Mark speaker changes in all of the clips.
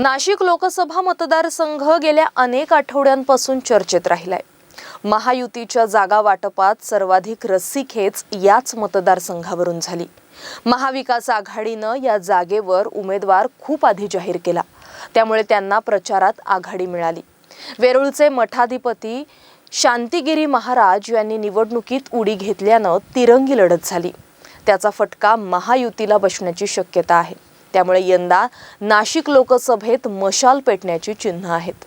Speaker 1: नाशिक लोकसभा मतदारसंघ गेल्या अनेक आठवड्यांपासून चर्चेत राहिलाय. महायुतीच्या जागा वाटपात सर्वाधिक रस्सीखेच याच मतदारसंघावरून झाली. महाविकास आघाडीनं या जागेवर उमेदवार खूप आधी जाहीर केला. त्यामुळे त्यांना प्रचारात आघाडी मिळाली. वेरूळचे मठाधिपती शांतिगिरी महाराज यांनी निवडणुकीत उडी घेतल्यानं तिरंगी लढत झाली. त्याचा फटका महायुतीला बसण्याची शक्यता आहे. त्यामुळे यंदा नाशिक लोकसभेत मशाल पेटण्याची चिन्ह आहेत.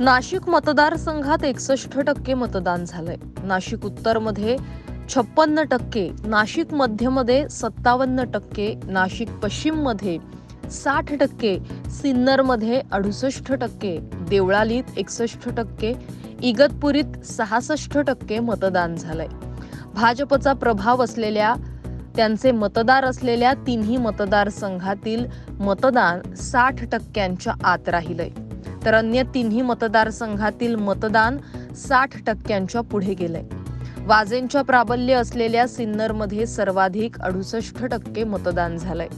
Speaker 1: नाशिक मतदारसंघात एकसष्ट टक्के मतदान झालंय. नाशिक उत्तरमध्ये छप्पन्न टक्के नाशिक मध्यमध्ये सत्तावन्न टक्के नाशिक पश्चिममध्ये साठ टक्के सिन्नरमध्ये अडुसष्ट टक्के देवळालीत एकसष्ट टक्के इगतपुरीत सहासष्ट टक्के मतदान झालंय. भाजपचा प्रभाव असलेल्या त्यांचे मतदार असलेल्या तिन्ही मतदारसंघातील मतदान साठ टक्क्यांच्या आत राहिलंय. तर अन्य तिन्ही मतदारसंघातील मतदान साठ टक्क्यांच्या पुढे गेलंय. वाजेंच्या प्राबल्य असलेल्या सिन्नरमध्ये सर्वाधिक अडुसष्ट टक्के मतदान झालंय.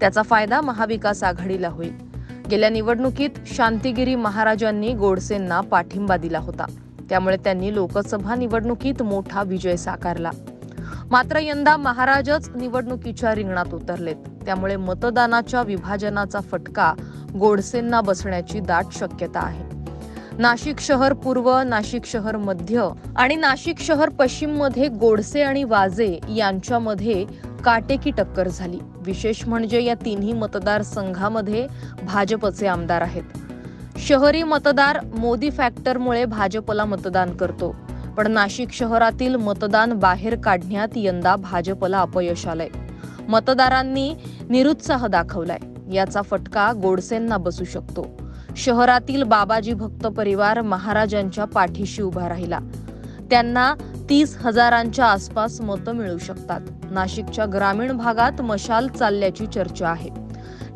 Speaker 1: त्याचा फायदा महाविकास आघाडीला होईल. गेल्या निवडणुकीत शांतिगिरी महाराजांनी गोडसेंना पाठिंबा दिला होता. त्यामुळे त्यांनी लोकसभा निवडणुकीत मोठा विजय साकारला. मात्र यंदा महाराजच निवडणुकीच्या रिंगणात उतरलेत. त्यामुळे मतदानाच्या विभाजनाचा फटका गोडसेंना बसण्याची दाट शक्यता आहे. नाशिक शहर पूर्व नाशिक शहर मध्य आणि नाशिक शहर पश्चिममध्ये गोडसे आणि वाजे यांच्यामध्ये काटेकी टक्कर झाली. विशेष म्हणजे या तिन्ही मतदारसंघामध्ये भाजपचे आमदार आहेत. शहरी मतदार मोदी फॅक्टरमुळे भाजपला मतदान करतो. पण नाशिक शहरातील मतदान बाहेर काढण्यात यंदा भाजपला अपयश आलंय. मतदारांनी निरुत्साह दाखवलाय. याचा फटका गोडसेंना बसू शकतो. शहरातील बाबाजी भक्त परिवार महाराजांच्या पाठीशी उभा राहिला. त्यांना तीस हजारांच्या आसपास मतं मिळू शकतात. नाशिकच्या ग्रामीण भागात मशाल चालल्याची चर्चा आहे.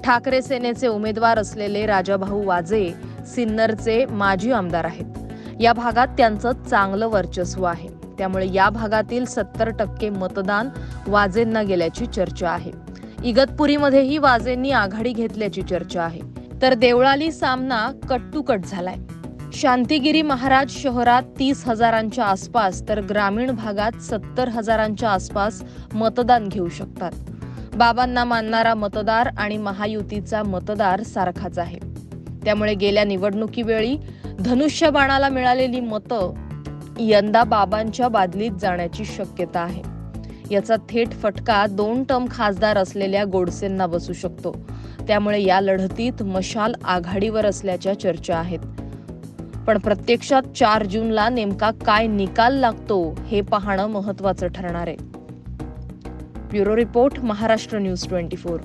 Speaker 1: ठाकरे सेनेचे उमेदवार असलेले राजाभाऊ वाजे सिन्नरचे माजी आमदार आहेत. या भागात त्यांचं चांगलं वर्चस्व आहे. त्यामुळे या भागातील सत्तर टक्के मतदान वाजेंना गेल्याची चर्चा आहे. इगतपुरीमध्येही वाजेंनी आघाडी घेतल्याची चर्चा आहे. तर देवळाली सामना कट्टुकट झालाय. शांतिगिरी महाराज शहरात तीस हजारांच्या आसपास तर ग्रामीण भागात सत्तर हजारांच्या आसपास मतदान घेऊ शकतात. बाबांना मानणारा मतदार आणि महायुतीचा मतदार सारखाच आहे. त्यामुळे गेल्या निवडणुकीवेळी धनुष्य बाणाला मिळालेली मतं यंदा बाबांच्या बादलीत जाण्याची शक्यता आहे. याचा थेट फटका दोन टर्म खासदार असलेल्या गोडसेंना बसू शकतो. त्यामुळे या लढतीत मशाल आघाडीवर असल्याच्या चर्चा आहेत. पण प्रत्यक्षात चार जूनला नेमका काय निकाल लागतो हे पाहणं महत्वाचं ठरणार आहे. Bureau report Maharashtra news twenty four.